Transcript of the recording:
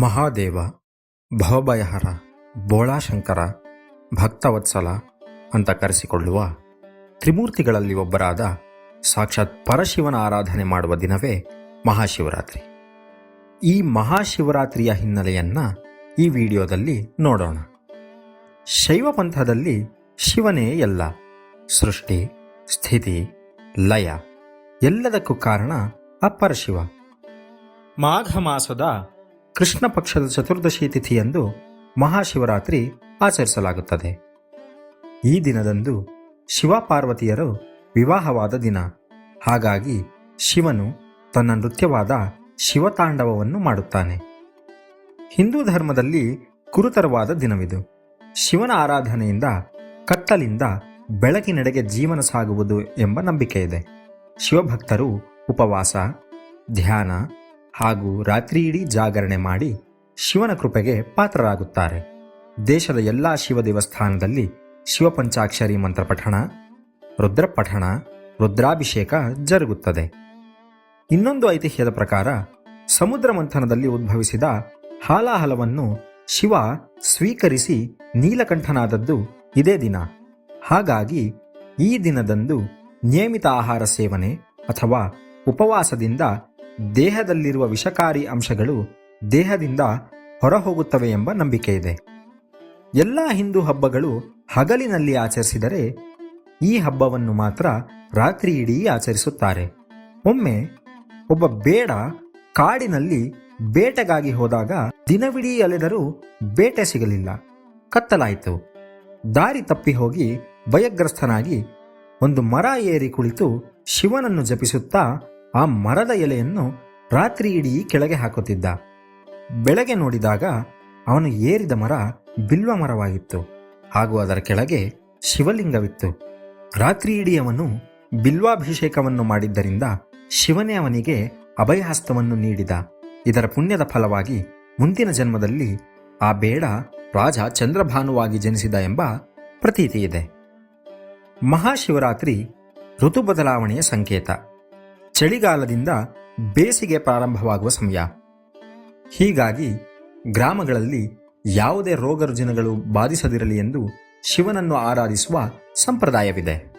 ಮಹಾದೇವ, ಭವಭಯಹರ, ಬೋಳಾಶಂಕರ, ಭಕ್ತವತ್ಸಲ ಅಂತ ಕರೆಸಿಕೊಳ್ಳುವ ತ್ರಿಮೂರ್ತಿಗಳಲ್ಲಿ ಒಬ್ಬರಾದ ಸಾಕ್ಷಾತ್ ಪರಶಿವನ ಆರಾಧನೆ ಮಾಡುವ ದಿನವೇ ಮಹಾಶಿವರಾತ್ರಿ. ಈ ಮಹಾಶಿವರಾತ್ರಿಯ ಹಿನ್ನೆಲೆಯನ್ನು ಈ ವಿಡಿಯೋದಲ್ಲಿ ನೋಡೋಣ. ಶೈವ ಪಂಥದಲ್ಲಿ ಶಿವನೇ ಎಲ್ಲ. ಸೃಷ್ಟಿ, ಸ್ಥಿತಿ, ಲಯ ಎಲ್ಲದಕ್ಕೂ ಕಾರಣ ಅಪ್ಪರಶಿವ ಮಾಘ ಮಾಸದ ಕೃಷ್ಣ ಪಕ್ಷದ ಚತುರ್ದಶಿ ತಿಥಿಯಂದು ಮಹಾಶಿವರಾತ್ರಿ ಆಚರಿಸಲಾಗುತ್ತದೆ. ಈ ದಿನದಂದು ಶಿವ ಪಾರ್ವತಿಯರು ವಿವಾಹವಾದ ದಿನ. ಹಾಗಾಗಿ ಶಿವನು ತನ್ನ ನೃತ್ಯವಾದ ಶಿವತಾಂಡವವನ್ನು ಮಾಡುತ್ತಾನೆ. ಹಿಂದೂ ಧರ್ಮದಲ್ಲಿ ಕುರುತರವಾದ ದಿನವಿದು. ಶಿವನ ಆರಾಧನೆಯಿಂದ ಕತ್ತಲಿಂದ ಬೆಳಕಿನೆಡೆಗೆ ಜೀವನ ಸಾಗುವುದು ಎಂಬ ನಂಬಿಕೆ ಇದೆ ಶಿವಭಕ್ತರು ಉಪವಾಸ, ಧ್ಯಾನ ಹಾಗೂ ರಾತ್ರಿಯಿಡೀ ಜಾಗರಣೆ ಮಾಡಿ ಶಿವನ ಕೃಪೆಗೆ ಪಾತ್ರರಾಗುತ್ತಾರೆ. ದೇಶದ ಎಲ್ಲ ಶಿವ ದೇವಸ್ಥಾನದಲ್ಲಿ ಶಿವಪಂಚಾಕ್ಷರಿ ಮಂತ್ರ ಪಠಣ, ರುದ್ರ ಪಠಣ, ರುದ್ರಾಭಿಷೇಕ ಜರುಗುತ್ತದೆ. ಇನ್ನೊಂದು ಐತಿಹ್ಯದ ಪ್ರಕಾರ ಸಮುದ್ರ ಮಂಥನದಲ್ಲಿ ಉದ್ಭವಿಸಿದ ಹಾಲಾಹಲವನ್ನು ಶಿವ ಸ್ವೀಕರಿಸಿ ನೀಲಕಂಠನಾದದ್ದು ಇದೇ ದಿನ. ಹಾಗಾಗಿ ಈ ದಿನದಂದು ನಿಯಮಿತ ಆಹಾರ ಸೇವನೆ ಅಥವಾ ಉಪವಾಸದಿಂದ ದೇಹದಲ್ಲಿರುವ ವಿಷಕಾರಿ ಅಂಶಗಳು ದೇಹದಿಂದ ಹೊರಹೋಗುತ್ತವೆ ಎಂಬ ನಂಬಿಕೆ ಇದೆ ಎಲ್ಲ ಹಿಂದೂ ಹಬ್ಬಗಳು ಹಗಲಿನಲ್ಲಿ ಆಚರಿಸಿದರೆ ಈ ಹಬ್ಬವನ್ನು ಮಾತ್ರ ರಾತ್ರಿ ಇಡೀ ಆಚರಿಸುತ್ತಾರೆ. ಒಮ್ಮೆ ಒಬ್ಬ ಬೇಡ ಕಾಡಿನಲ್ಲಿ ಬೇಟೆಗಾಗಿ ಹೋದಾಗ ದಿನವಿಡೀ ಅಲೆದರೂ ಬೇಟೆ ಸಿಗಲಿಲ್ಲ. ಕತ್ತಲಾಯಿತು. ದಾರಿ ತಪ್ಪಿ ಹೋಗಿ ಭಯಗ್ರಸ್ತನಾಗಿ ಒಂದು ಮರ ಏರಿ ಕುಳಿತು ಶಿವನನ್ನು ಜಪಿಸುತ್ತಾ ಆ ಮರದ ಎಲೆಯನ್ನು ರಾತ್ರಿ ಇಡೀ ಕೆಳಗೆ ಹಾಕುತ್ತಿದ್ದ. ಬೆಳಗ್ಗೆ ನೋಡಿದಾಗ ಅವನು ಏರಿದ ಮರ ಬಿಲ್ವ ಮರವಾಗಿತ್ತು. ಹಾಗೂ ಅದರ ಕೆಳಗೆ ಶಿವಲಿಂಗವಿತ್ತು. ರಾತ್ರಿ ಇಡೀ ಅವನು ಬಿಲ್ವಾಭಿಷೇಕವನ್ನು ಮಾಡಿದ್ದರಿಂದ ಶಿವನೇ ಅವನಿಗೆ ಅಭಯಹಸ್ತವನ್ನು ನೀಡಿದ. ಇದರ ಪುಣ್ಯದ ಫಲವಾಗಿ ಮುಂದಿನ ಜನ್ಮದಲ್ಲಿ ಆ ಬೇಡ ರಾಜ ಚಂದ್ರಭಾನುವಾಗಿ ಜನಿಸಿದ ಎಂಬ ಪ್ರತೀತಿ ಇದೆ ಮಹಾಶಿವರಾತ್ರಿ ಋತು ಬದಲಾವಣೆಯ ಸಂಕೇತ. ಚಳಿಗಾಲದಿಂದ ಬೇಸಿಗೆ ಪ್ರಾರಂಭವಾಗುವ ಸಮಯ. ಹೀಗಾಗಿ ಗ್ರಾಮಗಳಲ್ಲಿ ಯಾವುದೇ ರೋಗ ರುಜಿನಗಳು ಬಾಧಿಸದಿರಲಿ ಎಂದು ಶಿವನನ್ನು ಆರಾಧಿಸುವ ಸಂಪ್ರದಾಯವಿದೆ.